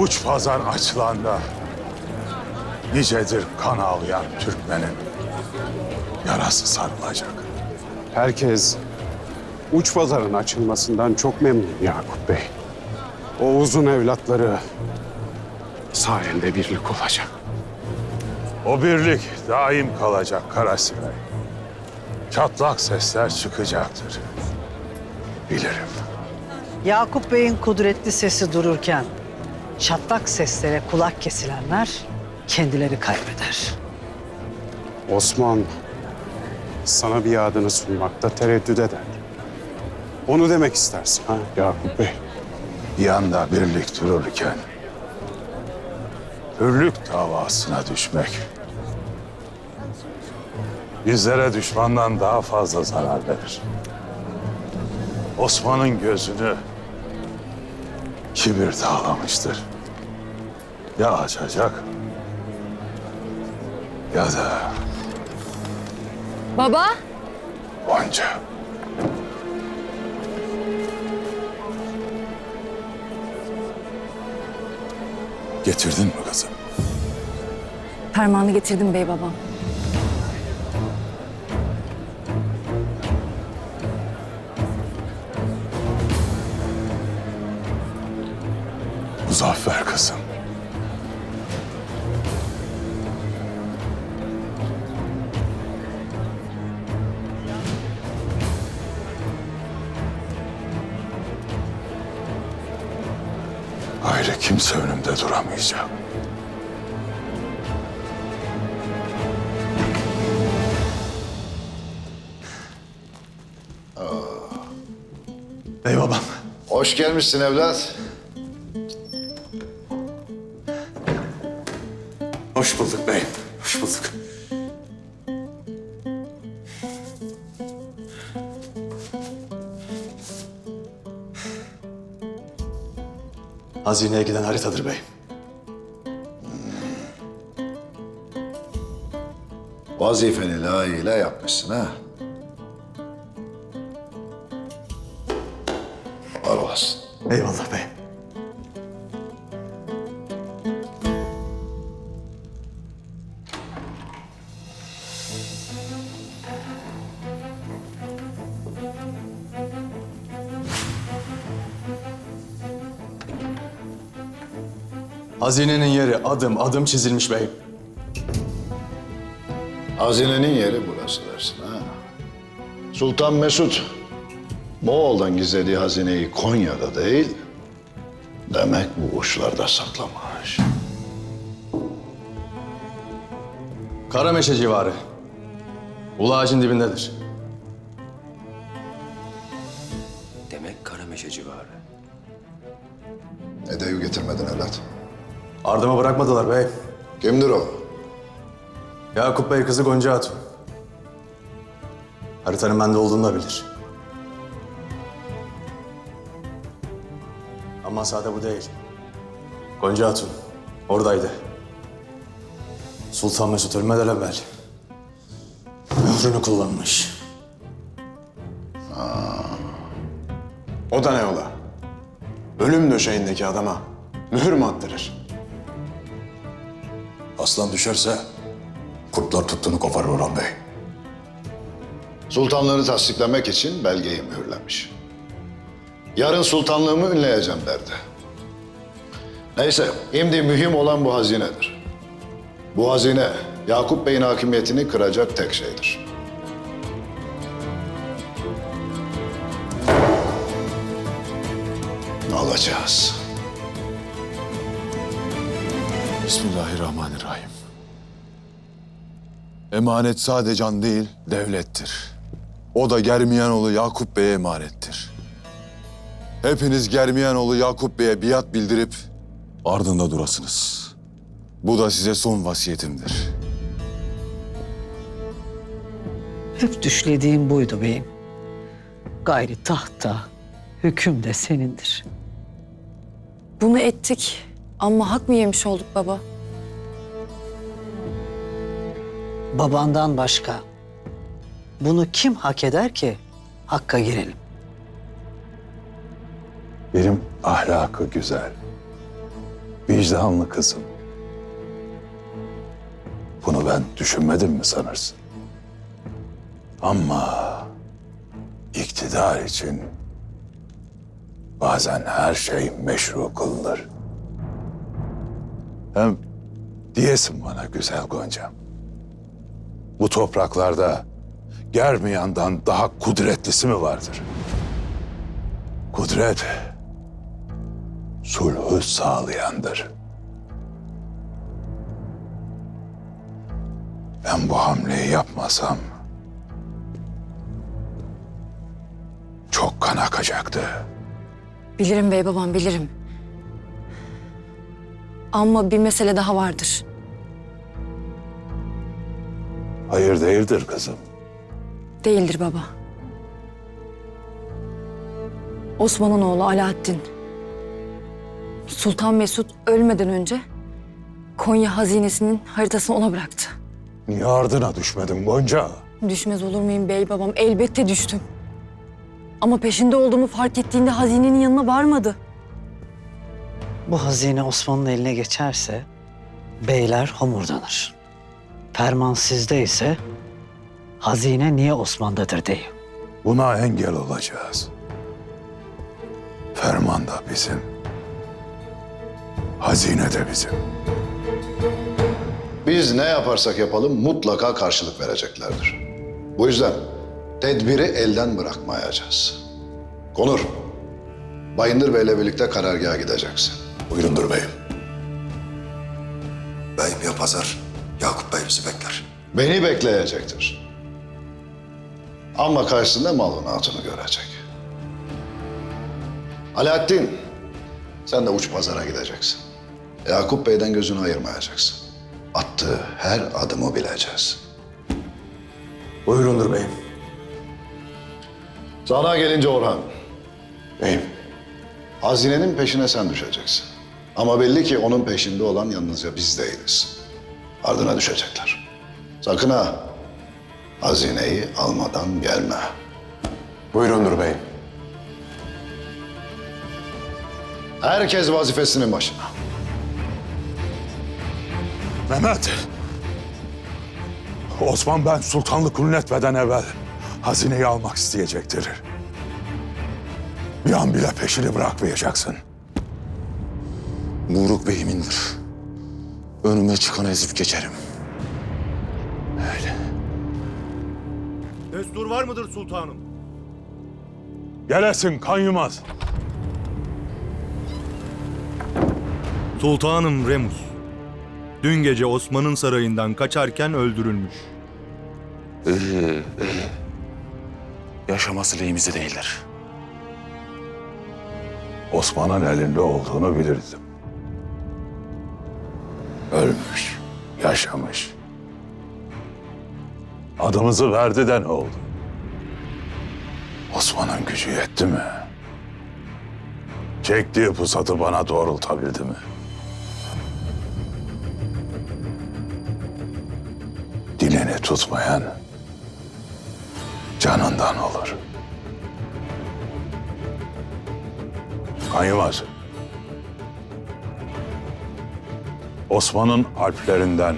Uç pazar açılanda nicedir kan ağlayan Türkmenin yarası sarılacak. Herkes uç pazarın açılmasından çok memnun Yakup Bey. Oğuz'un evlatları sayende birlik olacak. O birlik daim kalacak Karasibe. Çatlak sesler çıkacaktır. Bilirim. Yakup Bey'in kudretli sesi dururken çatlak seslere kulak kesilenler kendileri kaybeder. Osman sana bir adını sunmakta tereddüt eder. Onu demek istersin ha Yakup Bey. Yanda birlik dururken hürlük davasına düşmek bizlere düşmandan daha fazla zarar verir. Osman'ın gözünü kibir dağlamıştır. Ya açacak ya da Baba, Gonca. Getirdin mi kızım? parmağını getirdim bey babam. Muzaffer kızım. Gayrı kimse önümde duramayacak. Bey babam. Hoş gelmişsin evlat. Hoş bulduk bey. Hoş bulduk. Hazineye giden haritadır bey. Vazifeni layığıyla yapmışsın ha. Var olasın. Eyvallah bey. Hazinenin yeri adım adım çizilmiş bey. Hazinenin yeri burası dersin ha. Sultan Mesut Moğol'dan gizlediği hazineyi Konya'da değil, demek bu uçlarda saklamış. Karameşe civarı. Ulu ağacın dibindedir. Demek Karameşe civarı. Edeyi getirmedin evlat. Ardımı bırakmadılar bey. Kimdir o? Yakup Bey kızı Gonca Hatun. Haritanın bende olduğunu da bilir. Ama sade bu değil. Gonca Hatun oradaydı. Sultan Mesut ölmeden evvel mührünü kullanmış. O da ne ola? Ölüm döşeğindeki adama mühür mü attırır? Aslan düşerse kurtlar tuttuğunu koparır Orhan Bey. Sultanlığını tasdiklemek için belgeyi mühürlemiş. Yarın sultanlığımı ünleyeceğim derdi. Neyse, şimdi mühim olan bu hazinedir. Bu hazine Yakup Bey'in hakimiyetini kıracak tek şeydir. Alacağız. Bismillahirrahmanirrahim. Emanet sadece can değil, devlettir. O da Germiyanoğlu Yakup Bey'e emanettir. Hepiniz Germiyanoğlu Yakup Bey'e biat bildirip ardında durasınız. Bu da size son vasiyetimdir. Hep düşlediğim buydu beyim. Gayri tahta, hüküm de senindir. Bunu ettik ama hak mı yemiş olduk baba? Babandan başka. Bunu kim hak eder ki? Hakka girelim. Benim ahlakı güzel. Vicdanlı kızım. Bunu ben düşünmedim mi sanırsın? Ama iktidar için bazen her şey meşru kılınır. Hem diyesin bana güzel Goncam. Bu topraklarda Germiyan'dan daha kudretlisi mi vardır? Kudret sulhü sağlayandır. Ben bu hamleyi yapmasam çok kan akacaktı. Bilirim bey babam bilirim. Ama bir mesele daha vardır. Hayır değildir kızım. Değildir baba. Osman'ın oğlu Alaaddin. Sultan Mesut ölmeden önce Konya hazinesinin haritasını ona bıraktı. Niye ardına düşmedin Gonca? Düşmez olur muyum bey babam? Elbette düştüm. Ama peşinde olduğumu fark ettiğinde hazinenin yanına varmadı. Bu hazine Osman'ın eline geçerse beyler homurdanır. Ferman sizde ise hazine niye Osman'dadır deyin. Buna engel olacağız. Ferman da bizim. Hazine de bizim. Biz ne yaparsak yapalım mutlaka karşılık vereceklerdir. Bu yüzden tedbiri elden bırakmayacağız. Konur, Bayındır Bey'le birlikte karargaha gideceksin. Buyurundur beyim. Beyim ya pazar. Yakup Bey bizi bekler. Beni bekleyecektir. Ama karşısında malın hatunu görecek. Alaaddin, sen de uç pazara gideceksin. Yakup Bey'den gözünü ayırmayacaksın. Attığı her adımı bileceğiz. Buyurundur beyim. Sana gelince Orhan, Beyim. hazinenin peşine sen düşeceksin. Ama belli ki onun peşinde olan yalnızca biz değiliz. Ardına düşecekler. Sakın ha, hazineyi almadan gelme. Buyurundur beyim. Herkes vazifesinin başına. Mehmet. Osman ben sultanlık ünletmeden evvel hazineyi almak isteyecektir. Bir an bile peşini bırakmayacaksın. Buyruk beyimindir. Önüme çıkan ezip geçerim. Destur var mıdır sultanım? Gelesin kan yumaz. Sultanım Remus. Dün gece Osman'ın sarayından kaçarken öldürülmüş. Yaşaması lehimize değildir. Osman'ın elinde olduğunu bilirdim. Ölmüş, yaşamış. Adımızı verdi de ne oldu? Osman'ın gücü yetti mi? Çektiği pusatı bana doğrultabildi mi? Dilini tutmayan canından olur. Kanyımaz. Osman'ın alplerinden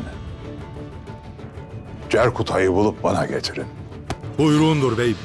Cerkutay'ı bulup bana getirin. Buyruğundur beyim.